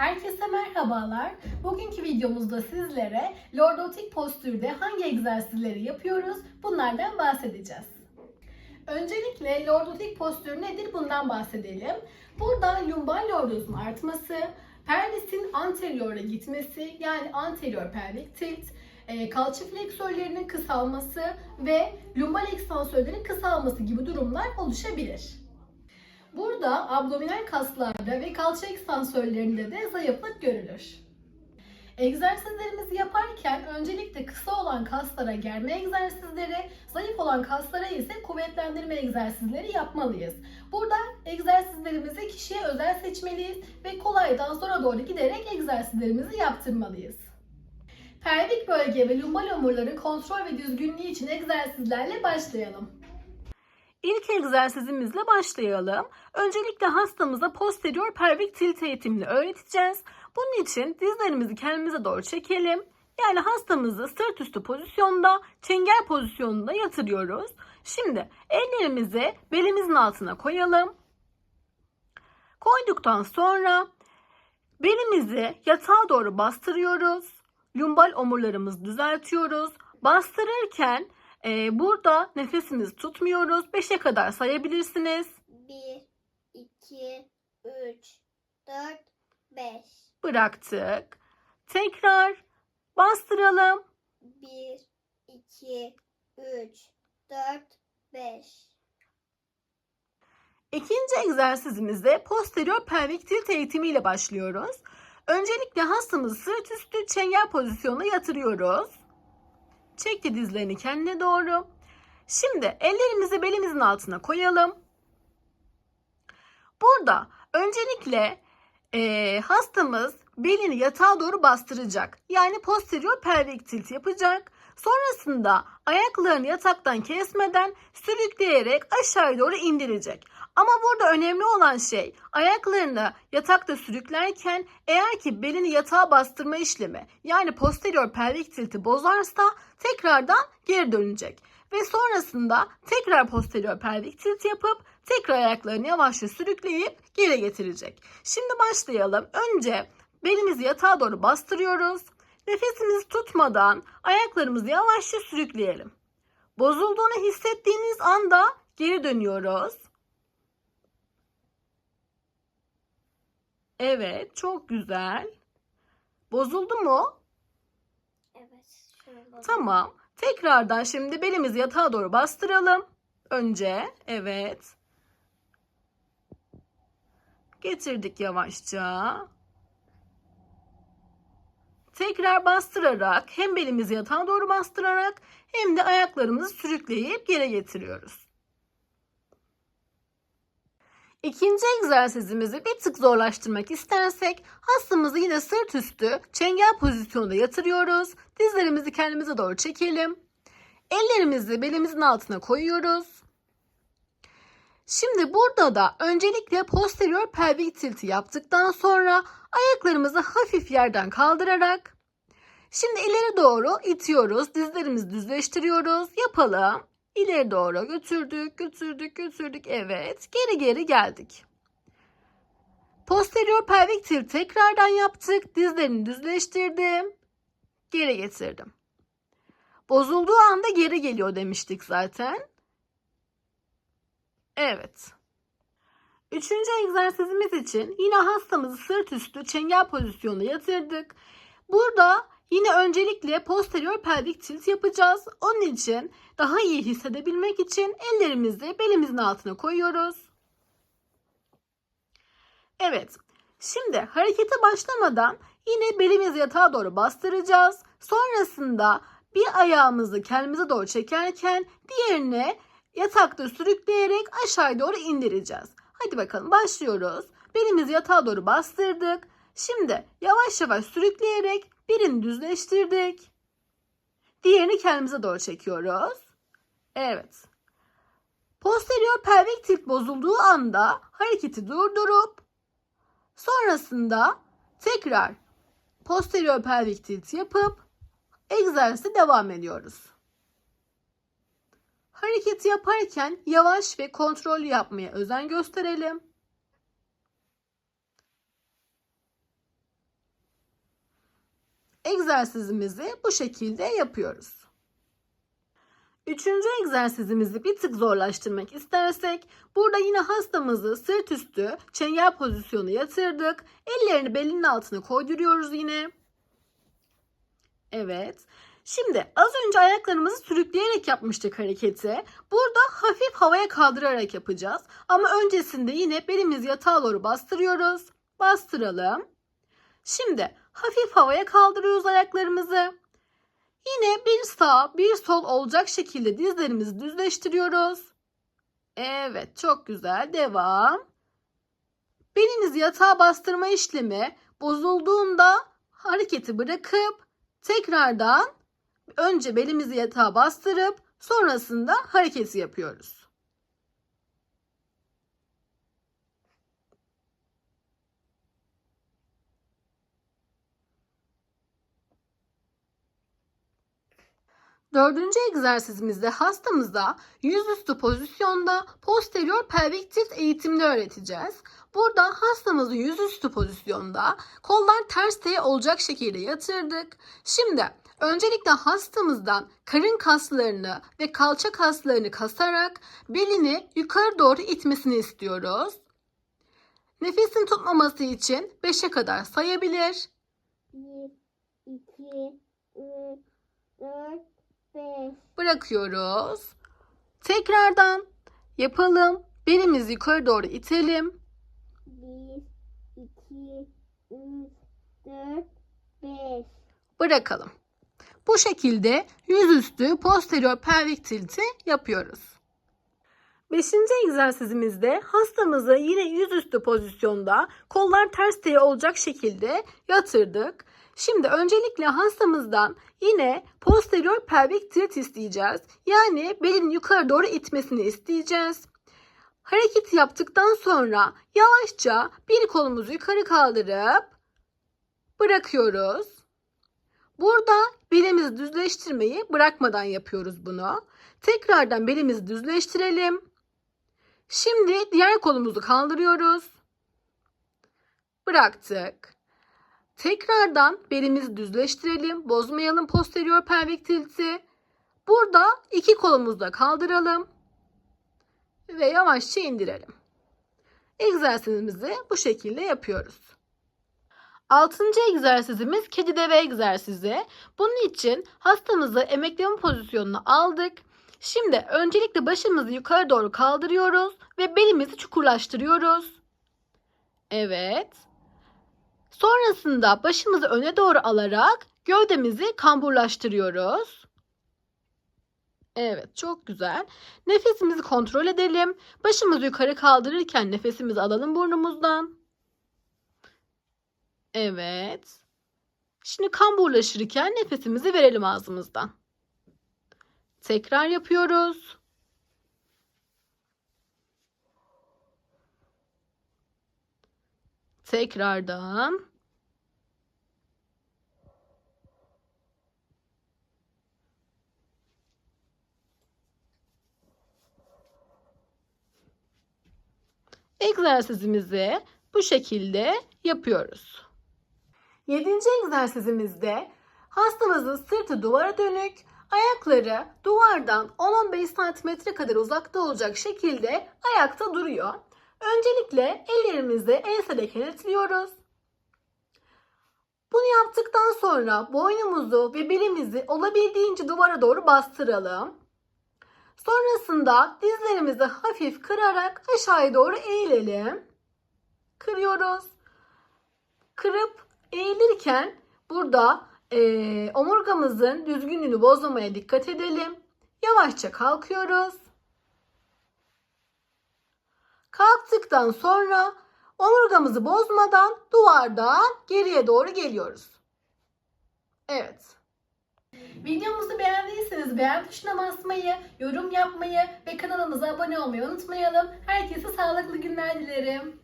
Herkese merhabalar. Bugünkü videomuzda sizlere lordotik postürde hangi egzersizleri yapıyoruz bunlardan bahsedeceğiz. Öncelikle lordotik postür nedir bundan bahsedelim. Burada lumbar lordozun artması, pelvisin anteriora gitmesi yani anterior pelvic tilt, e, kalça fleksörlerinin kısalması ve lumbar ekstansörlerin kısalması gibi durumlar oluşabilir. Burada abdominal kaslarda ve kalça ekstansörlerinde de zayıflık görülür. Egzersizlerimizi yaparken öncelikle kısa olan kaslara germe egzersizleri, zayıf olan kaslara ise kuvvetlendirme egzersizleri yapmalıyız. Burada egzersizlerimizi kişiye özel seçmeliyiz ve kolaydan zora doğru giderek egzersizlerimizi yaptırmalıyız. Pelvik bölge ve lumbal omurların kontrol ve düzgünlüğü için egzersizlerle başlayalım. İlk egzersizimizle başlayalım. Öncelikle hastamıza posterior pelvik tilt eğitimini öğreteceğiz. Bunun için dizlerimizi kendimize doğru çekelim. Yani hastamızı sırt üstü pozisyonda, çengel pozisyonunda yatırıyoruz. Şimdi ellerimizi belimizin altına koyalım. Koyduktan sonra belimizi yatağa doğru bastırıyoruz. Lumbal omurlarımızı düzeltiyoruz. Bastırırken ee, burada nefesimizi tutmuyoruz. 5'e kadar sayabilirsiniz. 1, 2, 3, 4, 5. Bıraktık. Tekrar bastıralım. 1, 2, 3, 4, 5. İkinci egzersizimizde posterior pelvik tilt eğitimiyle başlıyoruz. Öncelikle hastamızı sırt üstü çengel pozisyonuna yatırıyoruz. Çekti dizlerini kendine doğru. Şimdi ellerimizi belimizin altına koyalım. Burada öncelikle e, hastamız belini yatağa doğru bastıracak. Yani posterior pelvik tilt yapacak. Sonrasında ayaklarını yataktan kesmeden sürükleyerek aşağı doğru indirecek. Ama burada önemli olan şey ayaklarını yatakta sürüklerken eğer ki belini yatağa bastırma işlemi yani posterior pelvik tilti bozarsa tekrardan geri dönecek. Ve sonrasında tekrar posterior pelvik tilt yapıp tekrar ayaklarını yavaşça sürükleyip geri getirecek. Şimdi başlayalım. Önce belimizi yatağa doğru bastırıyoruz. Nefesimizi tutmadan ayaklarımızı yavaşça sürükleyelim. Bozulduğunu hissettiğiniz anda geri dönüyoruz. Evet, çok güzel. Bozuldu mu? Evet. Tamam. Tekrardan şimdi belimizi yatağa doğru bastıralım. Önce, evet. Getirdik yavaşça. Tekrar bastırarak hem belimizi yatağa doğru bastırarak hem de ayaklarımızı sürükleyip geri getiriyoruz. İkinci egzersizimizi bir tık zorlaştırmak istersek hastamızı yine sırt üstü çengel pozisyonunda yatırıyoruz. Dizlerimizi kendimize doğru çekelim. Ellerimizi belimizin altına koyuyoruz. Şimdi burada da öncelikle posterior pelvik tilti yaptıktan sonra ayaklarımızı hafif yerden kaldırarak şimdi ileri doğru itiyoruz. Dizlerimizi düzleştiriyoruz. Yapalım. İleri doğru götürdük, götürdük, götürdük. Evet. Geri geri geldik. Posterior pelvik tilt tekrardan yaptık. Dizlerini düzleştirdim. Geri getirdim. Bozulduğu anda geri geliyor demiştik zaten. Evet. Üçüncü egzersizimiz için yine hastamızı sırt üstü çengel pozisyonuna yatırdık. Burada yine öncelikle posterior pelvik tilt yapacağız. Onun için daha iyi hissedebilmek için ellerimizi belimizin altına koyuyoruz. Evet. Şimdi harekete başlamadan yine belimizi yatağa doğru bastıracağız. Sonrasında bir ayağımızı kendimize doğru çekerken diğerini yatakta sürükleyerek aşağı doğru indireceğiz. Hadi bakalım başlıyoruz. Belimizi yatağa doğru bastırdık. Şimdi yavaş yavaş sürükleyerek birini düzleştirdik. Diğerini kendimize doğru çekiyoruz. Evet. Posterior pelvik tilt bozulduğu anda hareketi durdurup sonrasında tekrar posterior pelvik tilt yapıp egzersize devam ediyoruz. Hareketi yaparken yavaş ve kontrollü yapmaya özen gösterelim. egzersizimizi bu şekilde yapıyoruz. Üçüncü egzersizimizi bir tık zorlaştırmak istersek burada yine hastamızı sırt üstü çengel pozisyonu yatırdık. Ellerini belinin altına koyduruyoruz yine. Evet. Şimdi az önce ayaklarımızı sürükleyerek yapmıştık hareketi. Burada hafif havaya kaldırarak yapacağız. Ama öncesinde yine belimizi yatağa doğru bastırıyoruz. Bastıralım. Şimdi hafif havaya kaldırıyoruz ayaklarımızı. Yine bir sağ bir sol olacak şekilde dizlerimizi düzleştiriyoruz. Evet çok güzel devam. Belinizi yatağa bastırma işlemi bozulduğunda hareketi bırakıp tekrardan önce belimizi yatağa bastırıp sonrasında hareketi yapıyoruz. Dördüncü egzersizimizde hastamıza yüzüstü pozisyonda posterior pelvik tilt eğitimini öğreteceğiz. Burada hastamızı yüzüstü pozisyonda kollar ters T olacak şekilde yatırdık. Şimdi öncelikle hastamızdan karın kaslarını ve kalça kaslarını kasarak belini yukarı doğru itmesini istiyoruz. Nefesin tutmaması için 5'e kadar sayabilir. 1, 2, 3, 4, 5. Bırakıyoruz. Tekrardan yapalım. Belimizi yukarı doğru itelim. 1, 2, 3, 4, 5. Bırakalım. Bu şekilde yüzüstü posterior pelvik tilti yapıyoruz. Beşinci egzersizimizde hastamızı yine yüzüstü pozisyonda kollar ters T olacak şekilde yatırdık. Şimdi öncelikle hastamızdan yine posterior pelvik tilt isteyeceğiz. Yani belin yukarı doğru itmesini isteyeceğiz. Hareket yaptıktan sonra yavaşça bir kolumuzu yukarı kaldırıp bırakıyoruz. Burada belimizi düzleştirmeyi bırakmadan yapıyoruz bunu. Tekrardan belimizi düzleştirelim. Şimdi diğer kolumuzu kaldırıyoruz. Bıraktık. Tekrardan belimizi düzleştirelim. Bozmayalım posterior pelvik tilti. Burada iki kolumuzu da kaldıralım. Ve yavaşça indirelim. Egzersizimizi bu şekilde yapıyoruz. Altıncı egzersizimiz kedi deve egzersizi. Bunun için hastamızı emekleme pozisyonuna aldık. Şimdi öncelikle başımızı yukarı doğru kaldırıyoruz ve belimizi çukurlaştırıyoruz. Evet. Sonrasında başımızı öne doğru alarak gövdemizi kamburlaştırıyoruz. Evet, çok güzel. Nefesimizi kontrol edelim. Başımızı yukarı kaldırırken nefesimizi alalım burnumuzdan. Evet. Şimdi kamburlaşırken nefesimizi verelim ağzımızdan. Tekrar yapıyoruz. Tekrardan. Egzersizimizi bu şekilde yapıyoruz. Yedinci egzersizimizde hastamızın sırtı duvara dönük, ayakları duvardan 10-15 cm kadar uzakta olacak şekilde ayakta duruyor. Öncelikle ellerimizi ensede kenetliyoruz. Bunu yaptıktan sonra boynumuzu ve belimizi olabildiğince duvara doğru bastıralım. Sonrasında dizlerimizi hafif kırarak aşağıya doğru eğilelim. Kırıyoruz. Kırıp eğilirken burada eee, omurgamızın düzgünlüğünü bozmamaya dikkat edelim. Yavaşça kalkıyoruz. Kalktıktan sonra omurgamızı bozmadan duvardan geriye doğru geliyoruz. Evet. Videomuzu beğendiyseniz beğen tuşuna basmayı, yorum yapmayı ve kanalımıza abone olmayı unutmayalım. Herkese sağlıklı günler dilerim.